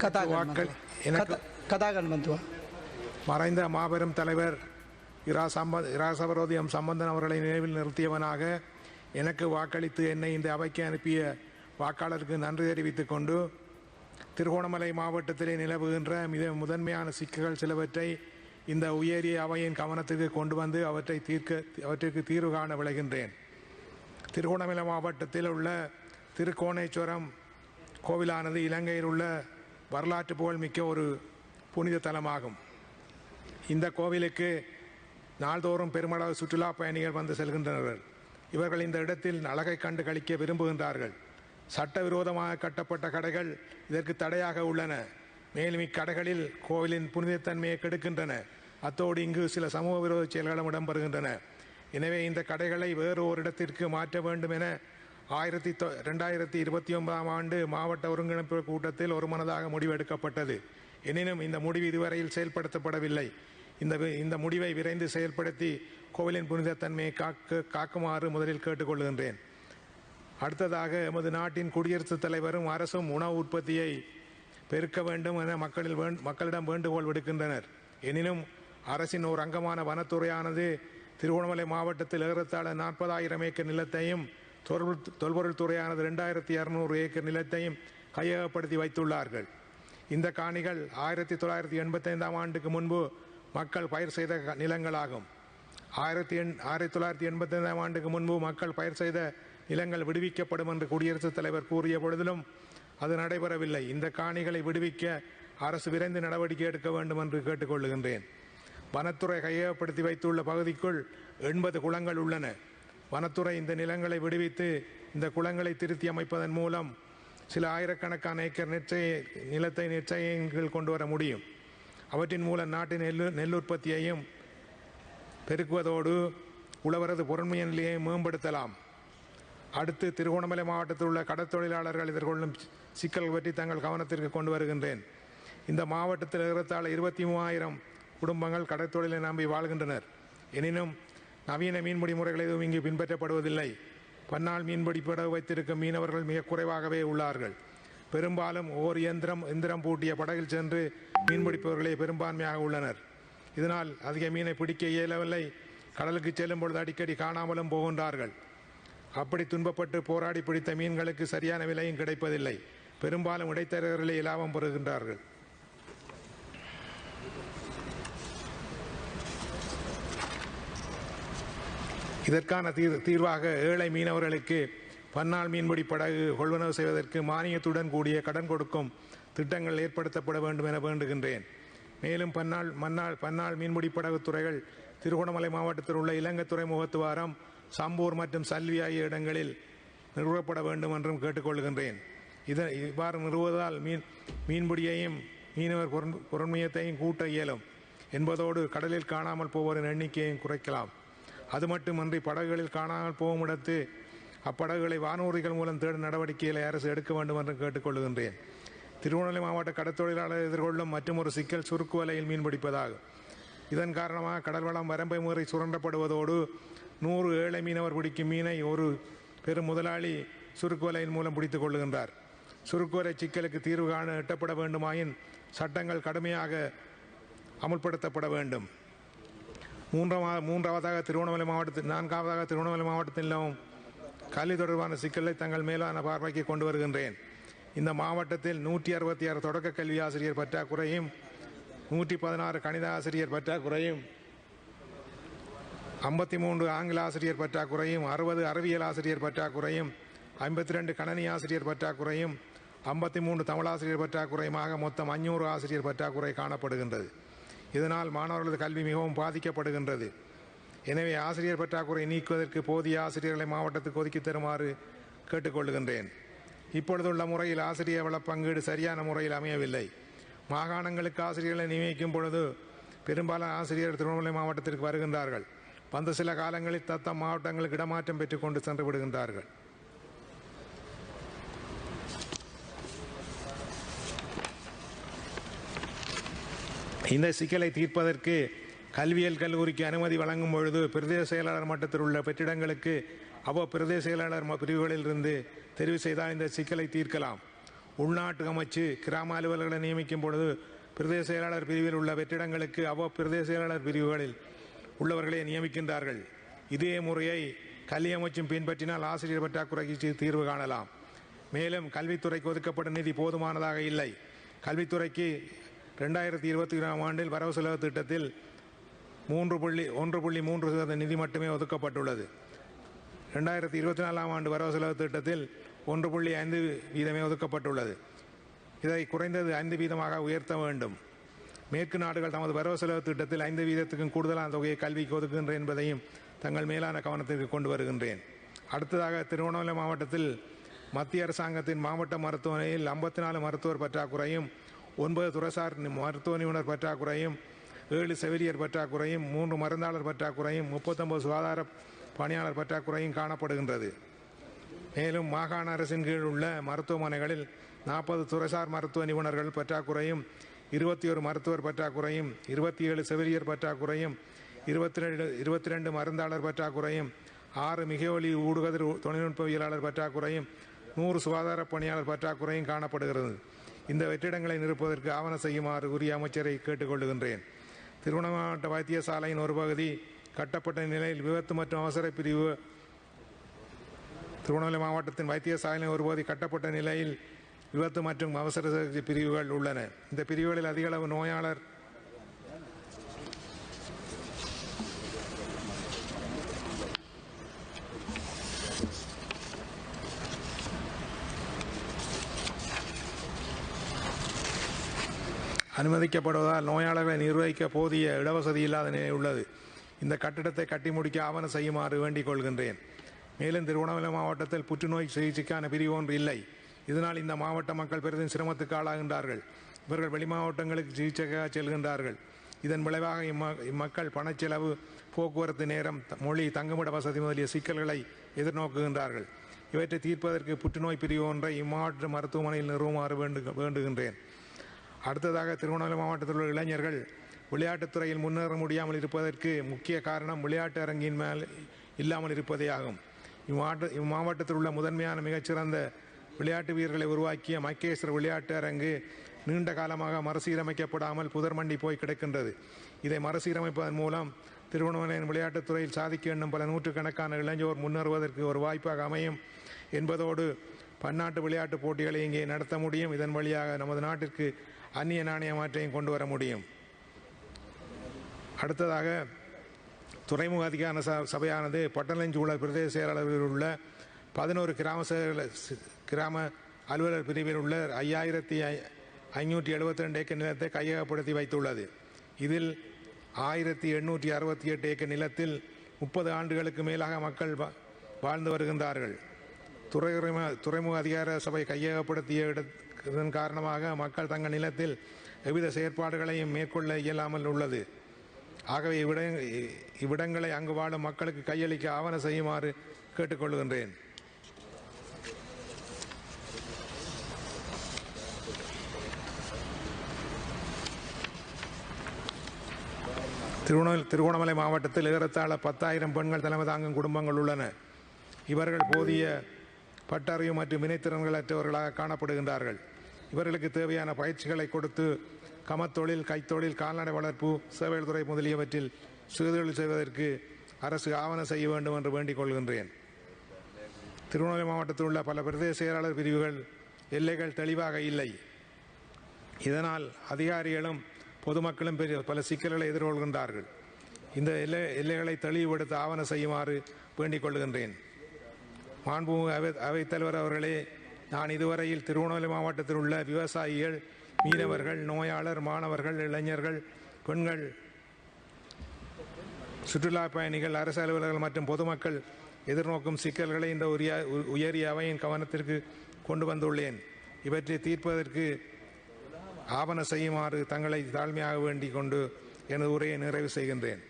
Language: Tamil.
கதாக்கள் எனக்கு கதாகண்மந்துவா மறைந்த மாபெரும் தலைவர் இரா சம்ப இரா சபரோதி சம்பந்தன் அவர்களை நினைவில் நிறுத்தியவனாக எனக்கு வாக்களித்து என்னை இந்த அவைக்கு அனுப்பிய வாக்காளருக்கு நன்றி தெரிவித்துக் கொண்டு திருகோணமலை மாவட்டத்திலே நிலவுகின்ற மிக முதன்மையான சிக்கல்கள் சிலவற்றை இந்த உயரிய அவையின் கவனத்துக்கு கொண்டு வந்து அவற்றை தீர்க்க அவற்றிற்கு தீர்வு காண விளைகின்றேன். திருகோணமலை மாவட்டத்தில் உள்ள திருக்கோணேஸ்வரம் கோவிலானது இலங்கையில் உள்ள வரலாற்று புகழ்மிக்க ஒரு புனித தலமாகும். இந்த கோவிலுக்கு நாள்தோறும் பெருமளவு சுற்றுலா பயணிகள் வந்து செல்கின்றனர். இவர்கள் இந்த இடத்தில் அழகை கண்டு கழிக்க விரும்புகின்றார்கள். சட்டவிரோதமாக கட்டப்பட்ட கடைகள் இதற்கு தடையாக உள்ளன. மேலும் இக்கடைகளில் கோவிலின் புனிதத்தன்மையை கெடுக்கின்றன. அத்தோடு இங்கு சில சமூக விரோத செயல்களும் இடம்பெறுகின்றன. எனவே இந்த கடைகளை வேறு ஒரு இடத்திற்கு மாற்ற வேண்டும் என ஆயிரத்தி தொ ரெண்டாயிரத்தி இருபத்தி ஒன்பதாம் ஆண்டு மாவட்ட ஒருங்கிணைப்பு கூட்டத்தில் ஒருமனதாக முடிவெடுக்கப்பட்டது. எனினும் இந்த முடிவு இதுவரையில் செயல்படுத்தப்படவில்லை. இந்த வி- இந்த முடிவை விரைந்து செயல்படுத்தி கோவிலின் புனிதத்தன்மையை காக்க காக்குமாறு முதலில் கேட்டுக்கொள்கின்றேன். அடுத்ததாக எமது நாட்டின் குடியரசுத் தலைவரும் அரசும் உணவு உற்பத்தியை பெருக்க வேண்டும் என மக்களில் வேண்- மக்களிடம் வேண்டுகோள் விடுக்கின்றனர். எனினும் அரசின் ஒரு அங்கமான வனத்துறையானது திருவண்ணாமலை மாவட்டத்தில் ஏறத்தாழ நாற்பதாயிரம் ஏக்கர் நிலத்தையும் தொல்பொருள் தொல்பொருள் துறையானது ரெண்டாயிரத்தி இரநூறு ஏக்கர் நிலத்தையும் கையகப்படுத்தி வைத்துள்ளார்கள். இந்த காணிகள் ஆயிரத்தி தொள்ளாயிரத்தி எண்பத்தைந்தாம் ஆண்டுக்கு முன்பு மக்கள் பயிர் செய்த நிலங்களாகும். ஆயிரத்தி எண் ஆயிரத்தி தொள்ளாயிரத்தி எண்பத்தைந்தாம் ஆண்டுக்கு முன்பு மக்கள் பயிர் செய்த நிலங்கள் விடுவிக்கப்படும் என்று குடியரசுத் தலைவர் கூறிய பொழுதிலும் அது நடைபெறவில்லை. இந்த காணிகளை விடுவிக்க அரசு விரைந்து நடவடிக்கை எடுக்க வேண்டும் என்று கேட்டுக்கொள்ளுகின்றேன் வனத்துறை கையகப்படுத்தி வைத்துள்ள பகுதிக்குள் எண்பது குளங்கள் உள்ளன. வனத்துறை இந்த நிலங்களை விடுவித்து இந்த குளங்களை திருத்தி அமைப்பதன் மூலம் சில ஆயிரக்கணக்கான ஏக்கர் நிச்சய நிலத்தை நிச்சயங்கள் கொண்டு வர முடியும். அவற்றின் மூலம் நாட்டின் நெல் நெல் உற்பத்தியையும் பெருக்குவதோடு உழவரது பொருண்மைய நிலையை மேம்படுத்தலாம். அடுத்து திருகோணமலை மாவட்டத்தில் உள்ள கடற்தொழிலாளர்கள் எதிர்கொள்ளும் சிக்கல் பற்றி தங்கள் கவனத்திற்கு கொண்டு வருகின்றேன். இந்த மாவட்டத்தில் ஏறத்தாழ இருபத்தி மூவாயிரம் குடும்பங்கள் கடற்தொழிலை நம்பி வாழ்கின்றனர். எனினும் நவீன மீன்பிடி முறைகள் எதுவும் இங்கு பின்பற்றப்படுவதில்லை. பன்னால் மீன்பிடி படகு வைத்திருக்கும் மீனவர்கள் மிக குறைவாகவே உள்ளார்கள். பெரும்பாலும் ஓர் இயந்திரம் எந்திரம் பூட்டிய படகில் சென்று மீன்பிடிப்பவர்களே பெரும்பான்மையாக உள்ளனர். இதனால் அதிக மீனை பிடிக்க இயலவில்லை. கடலுக்கு செல்லும் பொழுது அடிக்கடி காணாமலும் போகின்றார்கள். அப்படி துன்பப்பட்டு போராடி பிடித்த மீன்களுக்கு சரியான விலையும் கிடைப்பதில்லை. பெரும்பாலும் இடைத்தரகர்களே லாபம் பெறுகின்றார்கள். இதற்கான தீர் தீர்வாக ஏழை மீனவர்களுக்கு பன்னாள் மீன்பிடி படகு கொள்வனவு செய்வதற்கு மானியத்துடன் கூடிய கடன் கொடுக்கும் திட்டங்கள் ஏற்படுத்தப்பட வேண்டும் என வேண்டுகின்றேன். மேலும் பன்னாள் மன்னாள் பன்னாள் மீன்பிடி படகு துறைகள் திருகோணமலை மாவட்டத்தில் உள்ள இலங்கை துறைமுகத்துவாரம் சம்பூர் மற்றும் சல்வி ஆகிய இடங்களில் நிறுவப்பட வேண்டும் என்றும் கேட்டுக்கொள்கின்றேன். இதை இவ்வாறு நிறுவுவதால் மீன் மீன்பிடியையும் மீனவர் பொருண்மையத்தையும் கூட்ட இயலும். என்பதோடு கடலில் காணாமல் போவோரின் எண்ணிக்கையும் குறைக்கலாம். அது மட்டுமன்றி படகுகளில் காணாமல் போகும் இடத்து அப்படகுகளை வானூர்திகள் மூலம் தேடும் நடவடிக்கைகளை அரசு எடுக்க வேண்டும் என்று கேட்டுக்கொள்கின்றேன். திருவண்ணாமலை மாவட்ட கடற்தொழிலாளர் எதிர்கொள்ளும் மற்றும் ஒரு சிக்கல் சுருக்கு வலையில் மீன்பிடிப்பதாகும் இதன் காரணமாக கடல்வளம் வரம்பை முறை சுரண்டப்படுவதோடு நூறு ஏழை மீனவர் பிடிக்கும் மீனை ஒரு பெரும் முதலாளி சுருக்கு வலையின் மூலம் பிடித்துக் கொள்ளுகின்றார். சுருக்கு வலை சிக்கலுக்கு தீர்வு காண எட்டப்பட வேண்டுமாயின் சட்டங்கள் கடுமையாக அமுல்படுத்தப்பட வேண்டும். மூன்றாவது மூன்றாவதாக திருவண்ணாமலை மாவட்டத்தில் நான்காவதாக திருவண்ணாமலை மாவட்டத்திலும் கல்வி தொடர்பான சிக்கலை தங்கள் மேலான பார்வைக்கு கொண்டு வருகின்றேன். இந்த மாவட்டத்தில் நூற்றி அறுபத்தி ஆறு தொடக்க கல்வி ஆசிரியர் பற்றாக்குறையும் நூற்றி பதினாறு கணித ஆசிரியர் பற்றாக்குறையும் ஐம்பத்தி மூன்று ஆங்கில ஆசிரியர் பற்றாக்குறையும் அறுபது அறிவியல் ஆசிரியர் பற்றாக்குறையும் ஐம்பத்தி ரெண்டு கணனி ஆசிரியர் பற்றாக்குறையும் ஐம்பத்தி மூன்று தமிழாசிரியர் பற்றாக்குறையுமாக மொத்தம் அஞ்சூறு ஆசிரியர் பற்றாக்குறை காணப்படுகின்றது. இதனால் மாணவர்களது கல்வி மிகவும் பாதிக்கப்படுகின்றது. எனவே ஆசிரியர் பற்றாக்குறை நீக்குவதற்கு போதிய ஆசிரியர்களை மாவட்டத்துக்கு ஒதுக்கி தருமாறு கேட்டுக்கொள்கின்றேன். இப்பொழுதுள்ள முறையில் ஆசிரியர் வள பங்கீடு சரியான முறையில் அமையவில்லை. மாகாணங்களுக்கு ஆசிரியர்களை நியமிக்கும் பொழுது பெரும்பாலான ஆசிரியர் திருவண்ணாமலை மாவட்டத்திற்கு வருகின்றார்கள். வந்த சில காலங்களில் தத்தம் மாவட்டங்களுக்கு இடமாற்றம் பெற்றுக்கொண்டு சென்று விடுகின்றார்கள். இந்த சிக்கலை தீர்ப்பதற்கு கல்வியியல் கல்லூரிக்கு அனுமதி வழங்கும் பொழுது பிரதேச செயலாளர் மட்டத்தில் உள்ள வெற்றிடங்களுக்கு அவ்வ பிரதேச செயலாளர் ம- பிரிவுகளில் இருந்து தெரிவு செய்தால் இந்த சிக்கலை தீர்க்கலாம். உள்நாட்டு அமைச்சு கிராம அலுவலர்களை நியமிக்கும் பொழுது பிரதேச செயலாளர் பிரிவில் உள்ள வெற்றிடங்களுக்கு அவ்வ பிரதேச செயலாளர் பிரிவுகளில் உள்ளவர்களை நியமிக்கின்றார்கள். இதே முறையை கல்வி அமைச்சும் பின்பற்றினால் ஆசிரியர் பற்றாக்குறைக்கு தீர்வு காணலாம். மேலும் கல்வித்துறைக்கு ஒதுக்கப்படும் நிதி போதுமானதாக இல்லை. கல்வித்துறைக்கு ரெண்டாயிரத்தி இருபத்தி ஒன்றாம் ஆண்டில் வரவு செலவு திட்டத்தில் மூன்று புள்ளி ஒன்று புள்ளி மூன்று சதவீத நிதி மட்டுமே ஒதுக்கப்பட்டுள்ளது. ரெண்டாயிரத்தி இருபத்தி நாலாம் ஆண்டு வரவு செலவு திட்டத்தில் ஒன்று புள்ளி ஐந்து வீதமே ஒதுக்கப்பட்டுள்ளது. இதை குறைந்தது ஐந்து வீதமாக உயர்த்த வேண்டும். மேற்கு நாடுகள் தமது வரவு செலவு திட்டத்தில் ஐந்து வீதத்துக்கும் கூடுதலான தொகையை கல்விக்கு ஒதுக்குகின்றேன் என்பதையும் தங்கள் மேலான கவனத்திற்கு கொண்டு வருகின்றேன். அடுத்ததாக திருவண்ணாமலை மாவட்டத்தில் மத்திய அரசாங்கத்தின் மாவட்ட மருத்துவமனையில் ஐம்பத்தி நாலு மருத்துவர் பற்றாக்குறையும் ஒன்பது துறைசார் மருத்துவ நிபுணர் பற்றாக்குறையும் ஏழு செவிலியர் பற்றாக்குறையும் மூன்று மருந்தாளர் பற்றாக்குறையும் முப்பத்தொன்பது சுகாதார பணியாளர் பற்றாக்குறையும் காணப்படுகின்றது. மேலும் மாகாண அரசின் கீழ் உள்ள மருத்துவமனைகளில் நாற்பது துறைசார் மருத்துவ நிபுணர்கள் பற்றாக்குறையும் இருபத்தி ஒரு மருத்துவர் பற்றாக்குறையும் இருபத்தி ஏழு செவிலியர் பற்றாக்குறையும் இருபத்தி ரெண்டு இருபத்தி ரெண்டு மருந்தாளர் பற்றாக்குறையும் ஆறு மிகவொலி ஊடுகதிர் தொழில்நுட்பவியலாளர் பற்றாக்குறையும் நூறு சுகாதார பணியாளர் பற்றாக்குறையும் காணப்படுகிறது. இந்த வெற்றிடங்களை நிரப்புவதற்கு ஆவண செய்யுமாறு உரிய அமைச்சரை கேட்டுக்கொள்கின்றேன் திருவண்ணாமலை மாவட்ட வைத்தியசாலையின் ஒரு பகுதி கட்டப்பட்ட நிலையில் விபத்து மற்றும் அவசர பிரிவு திருவண்ணாமலை மாவட்டத்தின் வைத்தியசாலையின் ஒரு பகுதி கட்டப்பட்ட நிலையில் விபத்து மற்றும் அவசர சிகிச்சை பிரிவுகள் உள்ளன. இந்த பிரிவுகளில் அதிகளவு நோயாளர் அனுமதிக்கப்படுவதால் நோயாளர்களை நிர்வகிக்க போதிய இடவசதி இல்லாத நிலை உள்ளது. இந்த கட்டிடத்தை கட்டி முடிக்க ஆவண செய்யுமாறு வேண்டிக் கொள்கின்றேன். மேலும் திருவண்ணாமலை மாவட்டத்தில் புற்றுநோய் சிகிச்சைக்கான பிரிவு ஒன்று இல்லை. இதனால் இந்த மாவட்ட மக்கள் பெரிதும் சிரமத்துக்கு ஆளாகின்றார்கள். இவர்கள் வெளி மாவட்டங்களுக்கு சிகிச்சைக்காக செல்கின்றார்கள். இதன் விளைவாக இம்ம- இம்மக்கள் பணச்செலவு போக்குவரத்து நேரம் மொழி தங்குமிட வசதி முதலிய சிக்கல்களை எதிர்நோக்குகின்றார்கள். இவற்றை தீர்ப்பதற்கு புற்றுநோய் பிரிவு ஒன்றை இம்மாவட்ட மருத்துவமனையில் நிறுவுமாறு வேண்டு வேண்டுகின்றேன். அடுத்ததாக திருவண்ணாமலை மாவட்டத்தில் உள்ள இளைஞர்கள் விளையாட்டுத்துறையில் முன்னேற முடியாமல் இருப்பதற்கு முக்கிய காரணம் விளையாட்டு அரங்கின் மேல் இல்லாமல் இருப்பதே ஆகும். இம்மாவட்ட இம்மாவட்டத்தில் உள்ள முதன்மையான மிகச்சிறந்த விளையாட்டு வீரர்களை உருவாக்கிய மக்கேஸ்வர் விளையாட்டு அரங்கு நீண்ட காலமாக மறுசீரமைக்கப்படாமல் புதர்மண்டி போய் கிடக்கின்றது. இதை மறுசீரமைப்பதன் மூலம் திருவண்ணாமலையின் விளையாட்டுத்துறையில் சாதிக்க வேண்டும் பல நூற்றுக்கணக்கான இளைஞர் முன்னேறுவதற்கு ஒரு வாய்ப்பாக அமையும் என்பதோடு பன்னாட்டு விளையாட்டுப் போட்டிகளை இங்கே நடத்த முடியும். இதன் வழியாக நமது நாட்டிற்கு அந்நிய நாணய மாற்றையும் கொண்டு வர முடியும். அடுத்ததாக துறைமுக அதிகார ச- சபையானது பட்டணஞ்சூழல் பிரதேச செயலாளர்களில் உள்ள பதினோரு கிராம செயல- கிராம அலுவலர் பிரிவில் உள்ள ஐயாயிரத்தி ஐநூற்றி எழுபத்தி ரெண்டு ஏக்கர் நிலத்தை கையகப்படுத்தி வைத்துள்ளது. இதில் ஆயிரத்தி எண்ணூற்றி அறுபத்தி எட்டு ஏக்கர் நிலத்தில் முப்பது ஆண்டுகளுக்கு மேலாக மக்கள் வா- வாழ்ந்து வருகின்றார்கள். துறைமுக துறைமுக அதிகார சபை கையகப்படுத்திய இட- இதன் காரணமாக மக்கள் தங்கள் நிலத்தில் எவ்வித செயற்பாடுகளையும் மேற்கொள்ள இயலாமல் உள்ளது. ஆகவே இவ்விட இவ்விடங்களை அங்கு வாழும் மக்களுக்கு கையளிக்க ஆவண செய்யுமாறு கேட்டுக்கொள்கின்றேன். திருவண்ணாமலை திருகோணமலை மாவட்டத்தில் ஏறத்தாழ பத்தாயிரம் பெண்கள் தலைமை தாங்கும் குடும்பங்கள் உள்ளன. இவர்கள் போதிய பட்டறிவு மற்றும் வினைத்திறன்களற்றவர்களாக காணப்படுகின்றார்கள். இவர்களுக்கு தேவையான பயிற்சிகளை கொடுத்து கமத்தொழில் கைத்தொழில் கால்நடை வளர்ப்பு சேவைகள் துறை முதலியவற்றில் சிறுதொழில் செய்வதற்கு அரசு ஆவண செய்ய வேண்டும் என்று வேண்டிக் கொள்கின்றேன். திருவண்ணாமலை மாவட்டத்தில் உள்ள பல பிரதேச செயலாளர் பிரிவுகள் எல்லைகள் தெளிவாக இல்லை. இதனால் அதிகாரிகளும் பொதுமக்களும் பெரிய பல சிக்கல்களை எதிர்கொள்கின்றார்கள். இந்த எல்லை எல்லைகளை தெளிவுபடுத்த ஆவண செய்யுமாறு வேண்டிக் கொள்கின்றேன். மாண்புமிகு அவை அவைத்தலைவர் அவர்களே நான் இதுவரையில் திருவண்ணாமலை மாவட்டத்தில் உள்ள விவசாயிகள் மீனவர்கள் நோயாளர் மாணவர்கள் இளைஞர்கள் பெண்கள் சுற்றுலா பயணிகள் அரசு அலுவலர்கள் மற்றும் பொதுமக்கள் எதிர்நோக்கும் சிக்கல்களை இந்த உரிய உ- உயரிய அவையின் கவனத்திற்கு கொண்டு வந்துள்ளேன். இவற்றை தீர்ப்பதற்கு ஆவண செய்யுமாறு தங்களை தாழ்மையாக வேண்டிக் கொண்டு எனது உரையை நிறைவு செய்கின்றேன்.